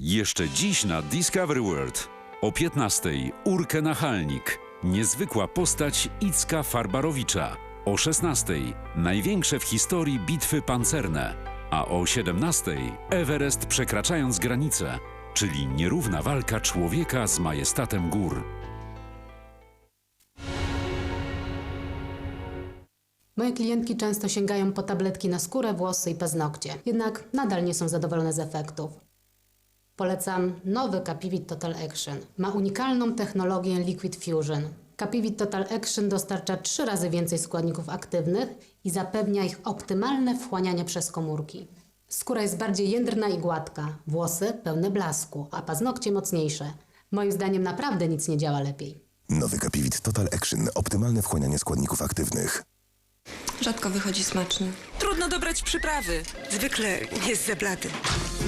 Jeszcze dziś na Discovery World. O 15.00 Urkę Nachalnik. Niezwykła postać Icka Farbarowicza. O 16.00 największe w historii bitwy pancerne. A o 17.00 Everest przekraczając granicę, czyli nierówna walka człowieka z majestatem gór. Moje klientki często sięgają po tabletki na skórę, włosy i paznokcie, jednak nadal nie są zadowolone z efektów. Polecam nowy Capivit Total Action. Ma unikalną technologię Liquid Fusion. Capivit Total Action dostarcza trzy razy więcej składników aktywnych i zapewnia ich optymalne wchłanianie przez komórki. Skóra jest bardziej jędrna i gładka, włosy pełne blasku, a paznokcie mocniejsze. Moim zdaniem naprawdę nic nie działa lepiej. Nowy Capivit Total Action. Optymalne wchłanianie składników aktywnych. Rzadko wychodzi smaczny. Trudno dobrać przyprawy. Zwykle jest za blady.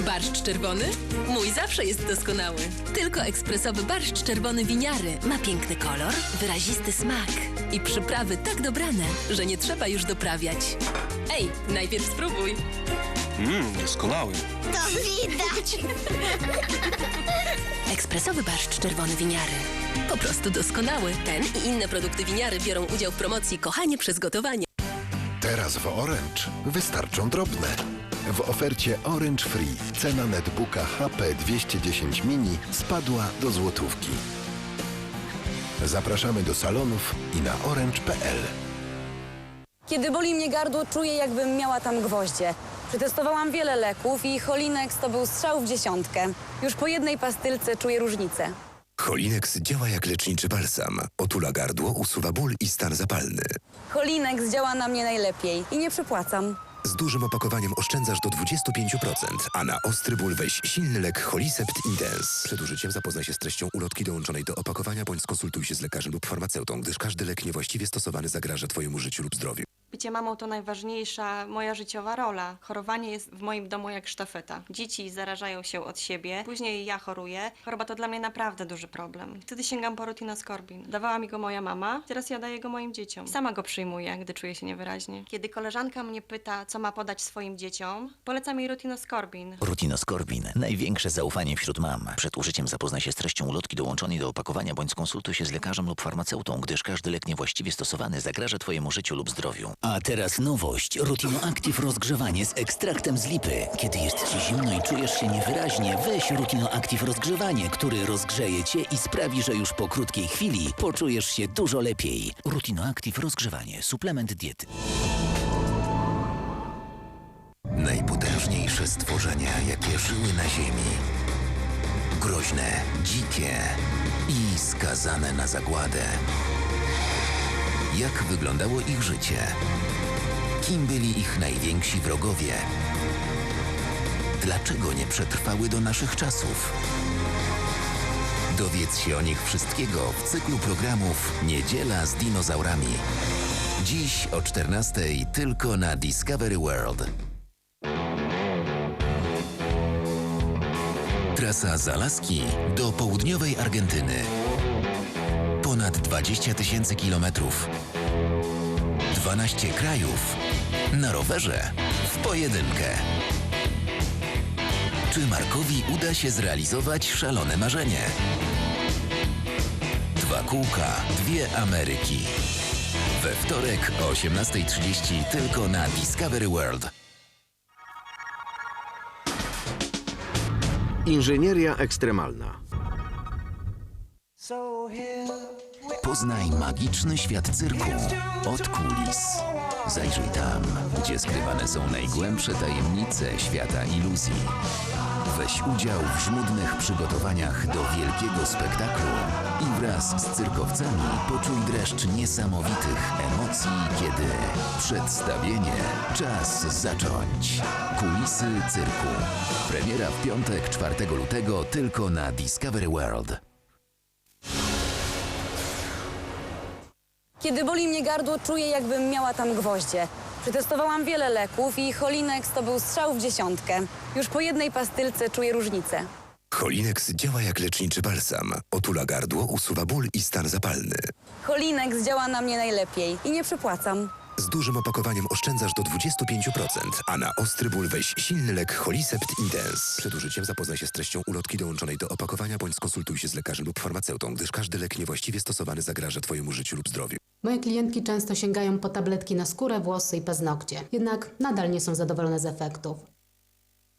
Barszcz czerwony? Mój zawsze jest doskonały. Tylko ekspresowy barszcz czerwony winiary ma piękny kolor, wyrazisty smak i przyprawy tak dobrane, że nie trzeba już doprawiać. Ej, najpierw spróbuj. Mmm, doskonały. To widać. Ekspresowy barszcz czerwony winiary. Po prostu doskonały. Ten i inne produkty winiary biorą udział w promocji Kochanie przez gotowanie. Teraz w Orange wystarczą drobne. W ofercie Orange Free cena netbooka HP 210 mini spadła do złotówki. Zapraszamy do salonów i na orange.pl. Kiedy boli mnie gardło, czuję jakbym miała tam gwoździe. Przetestowałam wiele leków i Holinex to był strzał w dziesiątkę. Już po jednej pastylce czuję różnicę. Holinex działa jak leczniczy balsam. Otula gardło, usuwa ból i stan zapalny. Holinex działa na mnie najlepiej i nie przypłacam. Z dużym opakowaniem oszczędzasz do 25%, a na ostry ból weź silny lek Holisept Intense. Przed użyciem zapoznaj się z treścią ulotki dołączonej do opakowania bądź skonsultuj się z lekarzem lub farmaceutą, gdyż każdy lek niewłaściwie stosowany zagraża Twojemu życiu lub zdrowiu. Bycie mamą to najważniejsza moja życiowa rola. Chorowanie jest w moim domu jak sztafeta. Dzieci zarażają się od siebie, później ja choruję. Choroba to dla mnie naprawdę duży problem. Wtedy sięgam po Rutinoskorbin. Dawała mi go moja mama, teraz ja daję go moim dzieciom. Sama go przyjmuję, gdy czuję się niewyraźnie. Kiedy koleżanka mnie pyta, co ma podać swoim dzieciom, polecam jej Rutinoskorbin. Rutinoskorbin. Największe zaufanie wśród mam. Przed użyciem zapoznaj się z treścią ulotki dołączonej do opakowania bądź skonsultuj się z lekarzem lub farmaceutą, gdyż każdy lek niewłaściwie stosowany zagraża Twojemu życiu lub zdrowiu. A teraz nowość. Rutino Active rozgrzewanie z ekstraktem z lipy. Kiedy jest Ci zimno i czujesz się niewyraźnie, weź Rutino Active rozgrzewanie, który rozgrzeje Cię i sprawi, że już po krótkiej chwili poczujesz się dużo lepiej. Rutino Active rozgrzewanie. Suplement diety. Najpotężniejsze stworzenia, jakie żyły na Ziemi. Groźne, dzikie i skazane na zagładę. Jak wyglądało ich życie? Kim byli ich najwięksi wrogowie? Dlaczego nie przetrwały do naszych czasów? Dowiedz się o nich wszystkiego w cyklu programów Niedziela z dinozaurami. Dziś o 14:00 tylko na Discovery World. Trasa z Alaski do południowej Argentyny. Ponad 20 tysięcy kilometrów. 12 krajów. Na rowerze. W pojedynkę. Czy Markowi uda się zrealizować szalone marzenie? Dwa kółka, dwie Ameryki. We wtorek o 18.30 tylko na Discovery World. Inżynieria ekstremalna. Poznaj magiczny świat cyrku od kulis. Zajrzyj tam, gdzie skrywane są najgłębsze tajemnice świata iluzji. Weź udział w żmudnych przygotowaniach do wielkiego spektaklu i wraz z cyrkowcami poczuj dreszcz niesamowitych emocji, kiedy przedstawienie czas zacząć. Kulisy cyrku. Premiera w piątek 4 lutego tylko na Discovery World. Kiedy boli mnie gardło, czuję jakbym miała tam gwoździe. Przetestowałam wiele leków i Holinex to był strzał w dziesiątkę. Już po jednej pastylce czuję różnicę. Holinex działa jak leczniczy balsam. Otula gardło, usuwa ból i stan zapalny. Holinex działa na mnie najlepiej i nie przypłacam. Z dużym opakowaniem oszczędzasz do 25%, a na ostry ból weź silny lek Holisept Intense. Przed użyciem zapoznaj się z treścią ulotki dołączonej do opakowania bądź skonsultuj się z lekarzem lub farmaceutą, gdyż każdy lek niewłaściwie stosowany zagraża Twojemu życiu lub zdrowiu. Moje klientki często sięgają po tabletki na skórę, włosy i paznokcie, jednak nadal nie są zadowolone z efektów.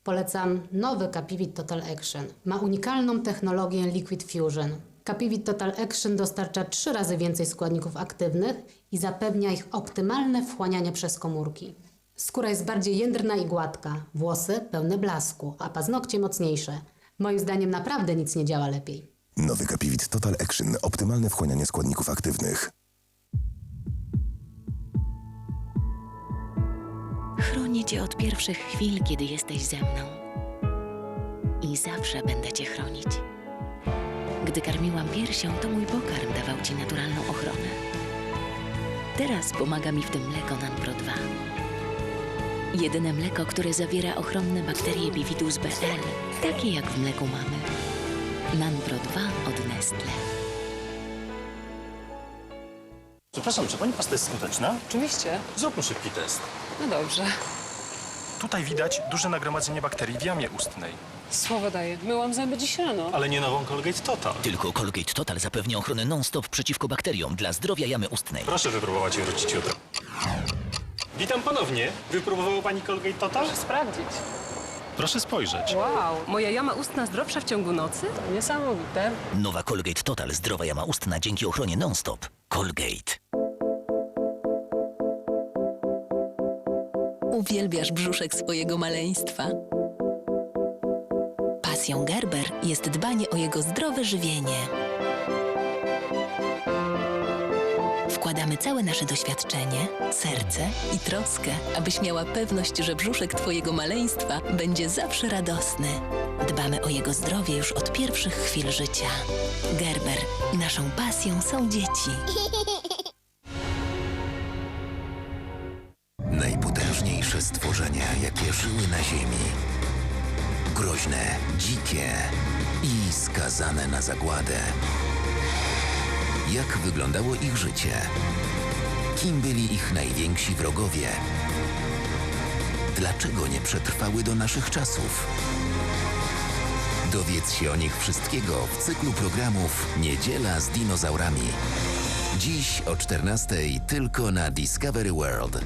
Polecam nowy Capivit Total Action. Ma unikalną technologię Liquid Fusion. Capivit Total Action dostarcza trzy razy więcej składników aktywnych i zapewnia ich optymalne wchłanianie przez komórki. Skóra jest bardziej jędrna i gładka, włosy pełne blasku, a paznokcie mocniejsze. Moim zdaniem naprawdę nic nie działa lepiej. Nowy Capivit Total Action. Optymalne wchłanianie składników aktywnych. Chronię cię od pierwszych chwil, kiedy jesteś ze mną. I zawsze będę cię chronić. Gdy karmiłam piersią, to mój pokarm dawał ci naturalną ochronę. Teraz pomaga mi w tym mleko Nanpro 2. Jedyne mleko, które zawiera ochronne bakterie Bifidus BL, takie jak w mleku mamy. Nanpro 2 od Nestle. Przepraszam, czy pani pasta jest skuteczna? Oczywiście. Zróbmy szybki test. No dobrze. Tutaj widać duże nagromadzenie bakterii w jamie ustnej. Słowo daję. Myłam zęby dziś rano. Ale nie nową Colgate Total. Tylko Colgate Total zapewnia ochronę non-stop przeciwko bakteriom dla zdrowia jamy ustnej. Proszę wypróbować i wrócić jutro. Witam ponownie. Wypróbowała pani Colgate Total? Proszę sprawdzić. Proszę spojrzeć. Wow, moja jama ustna zdrowsza w ciągu nocy? To niesamowite. Nowa Colgate Total zdrowa jama ustna dzięki ochronie non-stop. Colgate. Uwielbiasz brzuszek swojego maleństwa. Pasją Gerber jest dbanie o jego zdrowe żywienie. Wkładamy całe nasze doświadczenie, serce i troskę, abyś miała pewność, że brzuszek twojego maleństwa będzie zawsze radosny. Dbamy o jego zdrowie już od pierwszych chwil życia. Gerber, naszą pasją są dzieci. Najpotężniejsze stworzenia, jakie żyły na Ziemi. Groźne, dzikie i skazane na zagładę. Jak wyglądało ich życie? Kim byli ich najwięksi wrogowie? Dlaczego nie przetrwały do naszych czasów? Dowiedz się o nich wszystkiego w cyklu programów Niedziela z dinozaurami. Dziś o 14:00 tylko na Discovery World.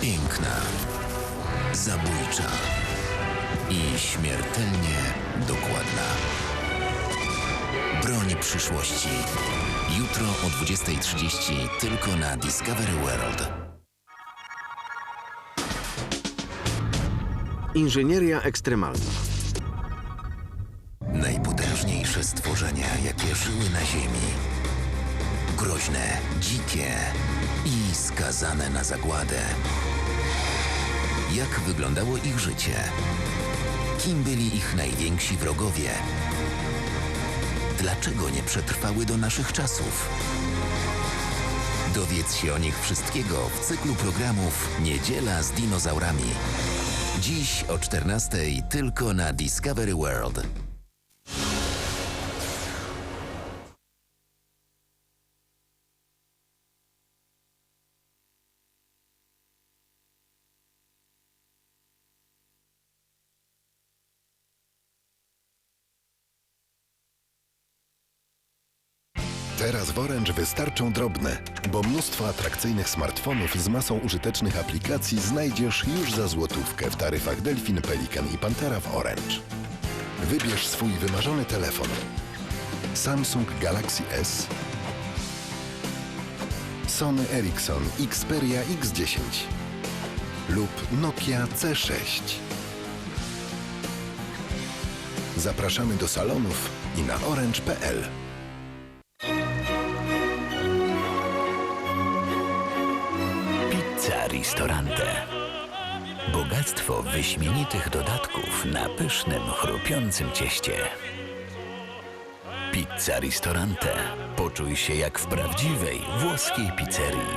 Piękna, zabójcza i śmiertelnie dokładna. Broń przyszłości. Jutro o 20.30 tylko na Discovery World. Inżynieria ekstremalna. Najpotężniejsze stworzenia, jakie żyły na Ziemi. Groźne, dzikie i skazane na zagładę. Jak wyglądało ich życie? Kim byli ich najwięksi wrogowie? Dlaczego nie przetrwały do naszych czasów? Dowiedz się o nich wszystkiego w cyklu programów Niedziela z dinozaurami. Dziś o 14:00 tylko na Discovery World. Wystarczą drobne, bo mnóstwo atrakcyjnych smartfonów z masą użytecznych aplikacji znajdziesz już za złotówkę w taryfach Delfin, Pelikan i Pantera w Orange. Wybierz swój wymarzony telefon. Samsung Galaxy S, Sony Ericsson Xperia X10 lub Nokia C6. Zapraszamy do salonów i na orange.pl. Ristorante. Bogactwo wyśmienitych dodatków na pysznym, chrupiącym cieście. Pizza Ristorante. Poczuj się jak w prawdziwej włoskiej pizzerii.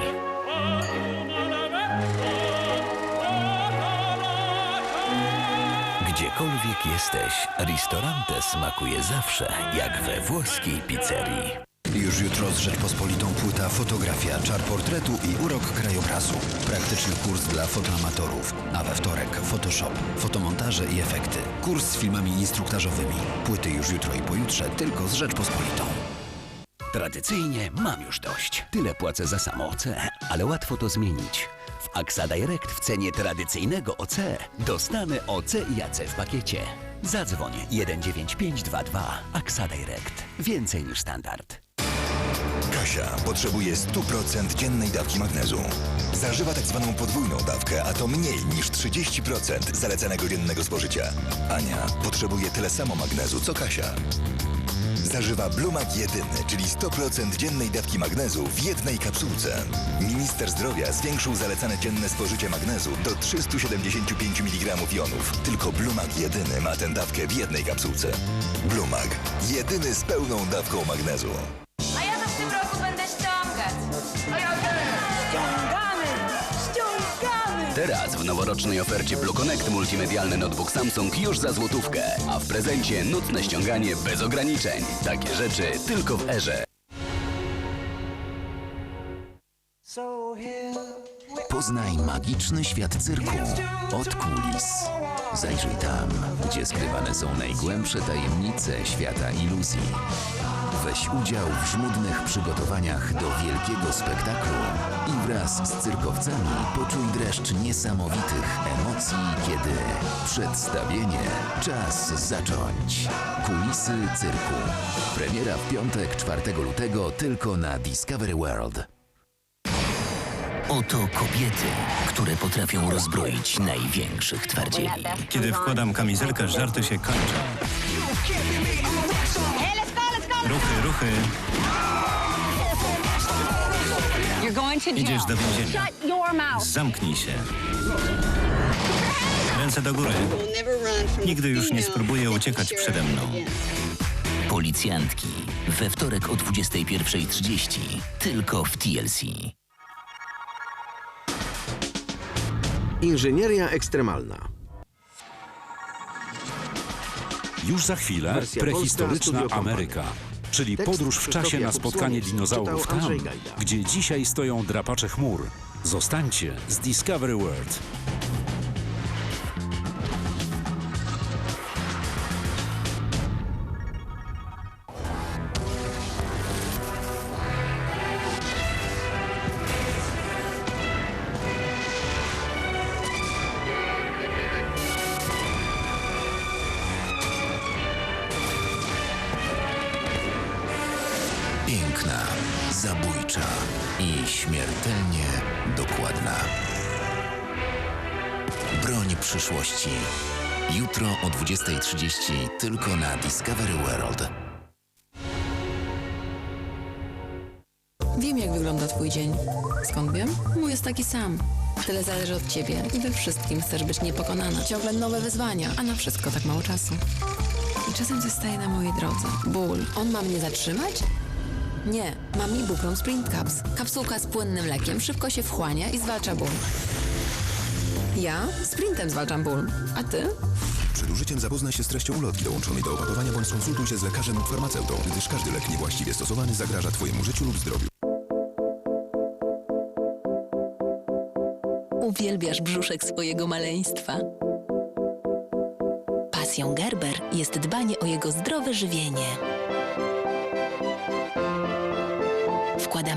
Gdziekolwiek jesteś, Ristorante smakuje zawsze jak we włoskiej pizzerii. Już jutro z Rzeczpospolitą płyta Fotografia, czar portretu i urok krajobrazu. Praktyczny kurs dla fotoamatorów. A we wtorek Photoshop, fotomontaże i efekty. Kurs z filmami instruktażowymi. Płyty już jutro i pojutrze tylko z Rzeczpospolitą. Tradycyjnie mam już dość. Tyle płacę za samo OC, ale łatwo to zmienić. W AXA Direct w cenie tradycyjnego OC dostanę OC i AC w pakiecie. Zadzwoń 19522 AXA Direct. Więcej niż standard. Kasia potrzebuje 100% dziennej dawki magnezu. Zażywa tak zwaną podwójną dawkę, a to mniej niż 30% zalecanego dziennego spożycia. Ania potrzebuje tyle samo magnezu, co Kasia. Zażywa Blumag jedyny, czyli 100% dziennej dawki magnezu w jednej kapsułce. Minister zdrowia zwiększył zalecane dzienne spożycie magnezu do 375 mg jonów. Tylko Blumag jedyny ma tę dawkę w jednej kapsułce. Blumag. Jedyny z pełną dawką magnezu. Teraz w noworocznej ofercie Blue Connect multimedialny notebook Samsung już za złotówkę, a w prezencie nocne ściąganie bez ograniczeń. Takie rzeczy tylko w erze. Poznaj magiczny świat cyrku od kulis. Zajrzyj tam, gdzie skrywane są najgłębsze tajemnice świata iluzji. Weź udział w żmudnych przygotowaniach do wielkiego spektaklu i wraz z cyrkowcami poczuj dreszcz niesamowitych emocji, kiedy przedstawienie czas zacząć. Kulisy cyrku. Premiera w piątek 4 lutego tylko na Discovery World. Oto kobiety, które potrafią rozbroić największych twardzieli. Kiedy wkładam kamizelkę, żarty się kończą. Ruchy, ruchy. You're going to jail. Idziesz do więzienia. Shut your mouth. Zamknij się. Ręce do góry. Nigdy już nie spróbuję uciekać przede mną. Policjantki. We wtorek o 21.30. Tylko w TLC. Inżynieria ekstremalna. Już za chwilę Wersja prehistoryczna. Ameryka, czyli podróż w czasie na spotkanie dinozaurów tam, gdzie dzisiaj stoją drapacze chmur. Zostańcie z Discovery World. Przyszłości. Jutro o 20.30 tylko na Discovery World. Wiem, jak wygląda twój dzień. Skąd wiem? Mój jest taki sam. Tyle zależy od ciebie i we wszystkim chcesz być niepokonana. Ciągle nowe wyzwania, a na wszystko tak mało czasu. I czasem coś staje na mojej drodze. Ból. On ma mnie zatrzymać? Nie, mam Ibuprom Sprint Caps. Kapsułka z płynnym lekiem szybko się wchłania i zwalcza ból. Ja sprintem zwalczam ból. A ty? Przed użyciem zapoznaj się z treścią ulotki dołączonej do opakowania bądź skonsultuj się z lekarzem lub farmaceutą, gdyż każdy lek niewłaściwie stosowany zagraża Twojemu życiu lub zdrowiu. Uwielbiasz brzuszek swojego maleństwa. Pasją Gerber jest dbanie o jego zdrowe żywienie.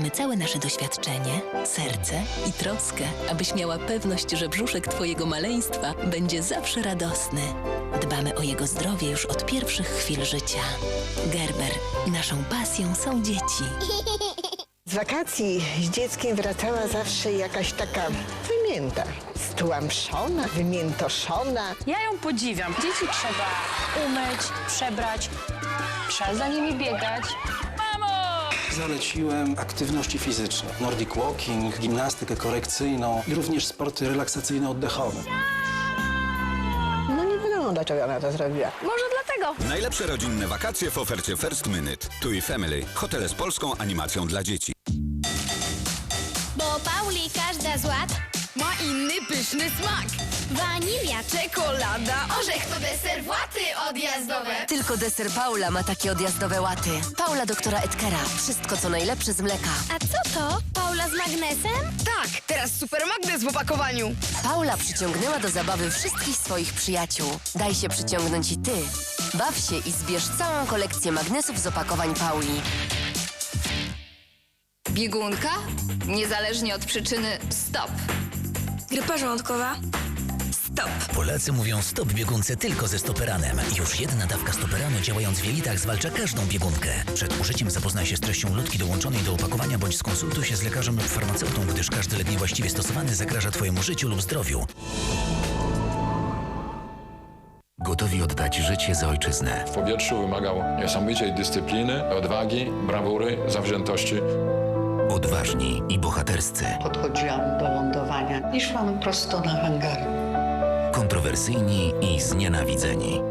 Wkładamy całe nasze doświadczenie, serce i troskę, abyś miała pewność, że brzuszek twojego maleństwa będzie zawsze radosny. Dbamy o jego zdrowie już od pierwszych chwil życia. Gerber, naszą pasją są dzieci. Z wakacji z dzieckiem wracała zawsze jakaś taka wymięta. Stłamszona, wymiętoszona. Ja ją podziwiam. Dzieci trzeba umyć, przebrać, trzeba za nimi biegać. Zaleciłem aktywności fizyczne, nordic walking, gimnastykę korekcyjną i również sporty relaksacyjno-oddechowe. No nie wiadomo, dlaczego ona to zrobiła. Może dlatego. Najlepsze rodzinne wakacje w ofercie First Minute. Tu i Family. Hotele z polską animacją dla dzieci. Bo Pauli każda z łap ma inny pyszny smak. Wanilia, czekolada, orzech to deser, łaty odjazdowe. Tylko deser Paula ma takie odjazdowe łaty. Paula doktora Edkera. Wszystko co najlepsze z mleka. A co to? Paula z magnesem? Tak, teraz super magnes w opakowaniu. Paula przyciągnęła do zabawy wszystkich swoich przyjaciół. Daj się przyciągnąć i ty. Baw się i zbierz całą kolekcję magnesów z opakowań Pauli. Biegunka? Niezależnie od przyczyny, stop. Grypa żołądkowa? Stop. Polacy mówią stop biegunce tylko ze stoperanem. Już jedna dawka stoperanu działając w jelitach zwalcza każdą biegunkę. Przed użyciem zapoznaj się z treścią lotki dołączonej do opakowania bądź skonsultuj się z lekarzem lub farmaceutą, gdyż każdy lek niewłaściwie stosowany zagraża Twojemu życiu lub zdrowiu. Gotowi oddać życie za ojczyznę. W powietrzu wymagał niesamowitej dyscypliny, odwagi, brawury, zawziętości. Odważni i bohaterscy. Podchodziłam do lądowania i szłam prosto na hangar. Kontrowersyjni i znienawidzeni.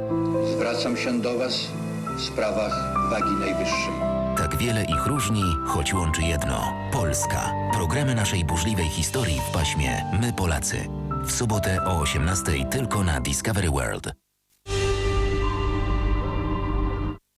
Zwracam się do Was w sprawach wagi najwyższej. Tak wiele ich różni, choć łączy jedno. Polska. Programy naszej burzliwej historii w paśmie My Polacy. W sobotę o 18:00 tylko na Discovery World.